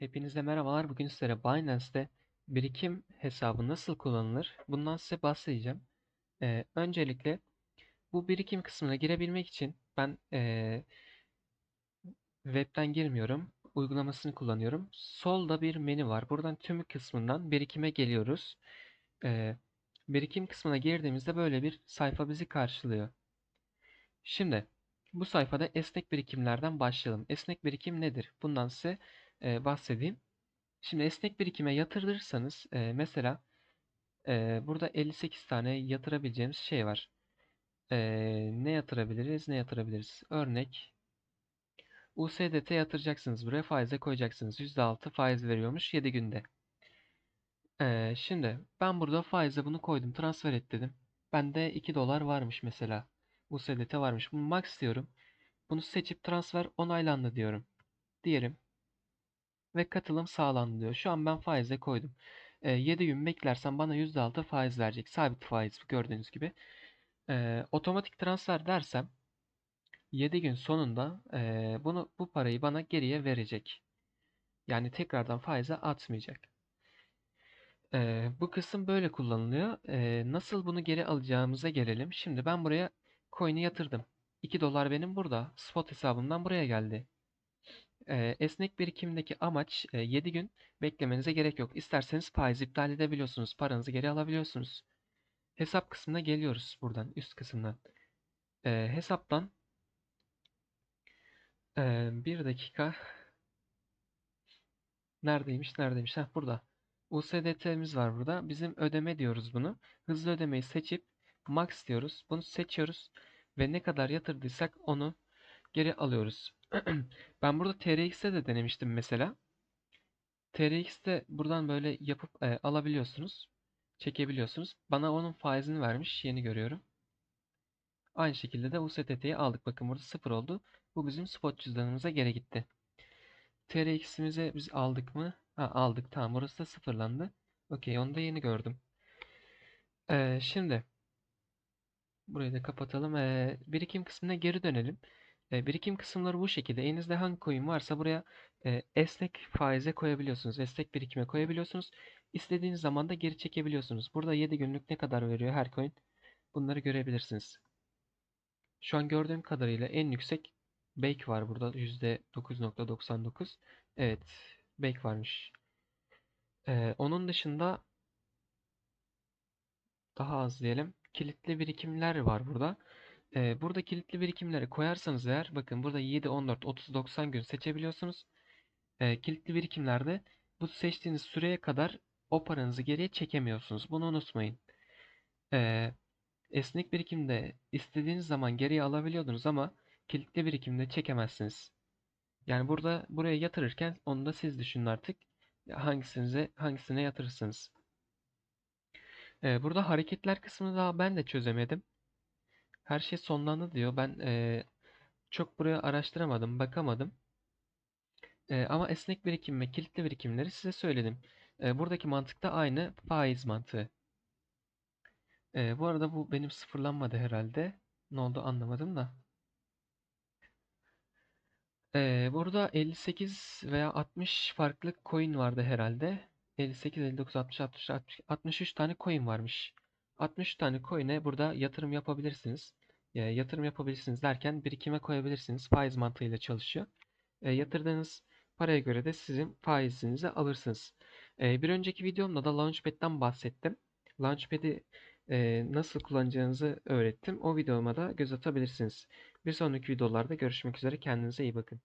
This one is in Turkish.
Hepinize merhabalar. Bugün sizlere Binance'te birikim hesabı nasıl kullanılır? Bundan size bahsedeceğim. Ee, öncelikle bu birikim kısmına girebilmek için ben ee, webten girmiyorum. Uygulamasını kullanıyorum. Solda bir menü var. Buradan tüm kısmından birikime geliyoruz. Ee, birikim kısmına girdiğimizde böyle bir sayfa bizi karşılıyor. Şimdi bu sayfada esnek birikimlerden başlayalım. Esnek birikim nedir? Bundan size ee, bahsedeyim. Şimdi esnek birikime yatırırsanız e, mesela e, burada 58 tane yatırabileceğimiz şey var. E, ne yatırabiliriz? Ne yatırabiliriz? Örnek USDT yatıracaksınız. Buraya faize koyacaksınız. %6 faiz veriyormuş 7 günde. E, şimdi ben burada faize bunu koydum. Transfer et dedim. Bende 2 dolar varmış mesela. USDT varmış. Bunu max diyorum. Bunu seçip transfer onaylandı diyorum. Diyelim ve katılım sağlandı diyor. Şu an ben faize koydum. E, 7 gün beklersem bana %6 faiz verecek. Sabit faiz gördüğünüz gibi. E, otomatik transfer dersem 7 gün sonunda e, bunu bu parayı bana geriye verecek. Yani tekrardan faize atmayacak. E, bu kısım böyle kullanılıyor. E, nasıl bunu geri alacağımıza gelelim. Şimdi ben buraya coin'i yatırdım. 2 dolar benim burada. Spot hesabımdan buraya geldi. Ee, esnek birikimdeki amaç e, 7 gün beklemenize gerek yok. İsterseniz faiz iptal edebiliyorsunuz. Paranızı geri alabiliyorsunuz. Hesap kısmına geliyoruz buradan üst kısımdan. Ee, hesaptan e, bir dakika neredeymiş neredeymiş Heh, burada. USDT'miz var burada. Bizim ödeme diyoruz bunu. Hızlı ödemeyi seçip max diyoruz. Bunu seçiyoruz ve ne kadar yatırdıysak onu geri alıyoruz. Ben burada TRX'te de denemiştim mesela. TRX'te buradan böyle yapıp e, alabiliyorsunuz. Çekebiliyorsunuz. Bana onun faizini vermiş. Yeni görüyorum. Aynı şekilde de USDT'yi aldık. Bakın burada sıfır oldu. Bu bizim spot cüzdanımıza geri gitti. TRX'imize biz aldık mı? Ha, aldık. Tamam. Burası da sıfırlandı. Okey. Onu da yeni gördüm. Ee, şimdi burayı da kapatalım. Ee, birikim kısmına geri dönelim. Birikim kısımları bu şekilde. Elinizde hangi coin varsa buraya esnek faize koyabiliyorsunuz. Esnek birikime koyabiliyorsunuz. İstediğiniz zaman da geri çekebiliyorsunuz. Burada 7 günlük ne kadar veriyor her coin? Bunları görebilirsiniz. Şu an gördüğüm kadarıyla en yüksek Bake var burada. %9.99. Evet. Bake varmış. E, onun dışında daha az diyelim. Kilitli birikimler var burada. Ee, burada kilitli birikimleri koyarsanız eğer bakın burada 7, 14, 30, 90 gün seçebiliyorsunuz. Ee, kilitli birikimlerde bu seçtiğiniz süreye kadar o paranızı geriye çekemiyorsunuz. Bunu unutmayın. Ee, esnek birikimde istediğiniz zaman geriye alabiliyordunuz ama kilitli birikimde çekemezsiniz. Yani burada buraya yatırırken onu da siz düşünün artık. Hangisinize hangisine yatırırsınız. Ee, burada hareketler kısmını daha ben de çözemedim. Her şey sonlandı diyor. Ben e, çok buraya araştıramadım, bakamadım. E, ama esnek birikim ve kilitli birikimleri size söyledim. E, buradaki mantık da aynı faiz mantığı. E, bu arada bu benim sıfırlanmadı herhalde. Ne oldu anlamadım da. E, burada 58 veya 60 farklı coin vardı herhalde. 58, 59, 60, 60, 60 63 tane coin varmış. 60 tane coin'e burada yatırım yapabilirsiniz. E, yatırım yapabilirsiniz derken birikime koyabilirsiniz. Faiz mantığıyla çalışıyor. E, yatırdığınız paraya göre de sizin faizinizi alırsınız. E, bir önceki videomda da Launchpad'den bahsettim. Launchpad'i e, nasıl kullanacağınızı öğrettim. O videoma da göz atabilirsiniz. Bir sonraki videolarda görüşmek üzere. Kendinize iyi bakın.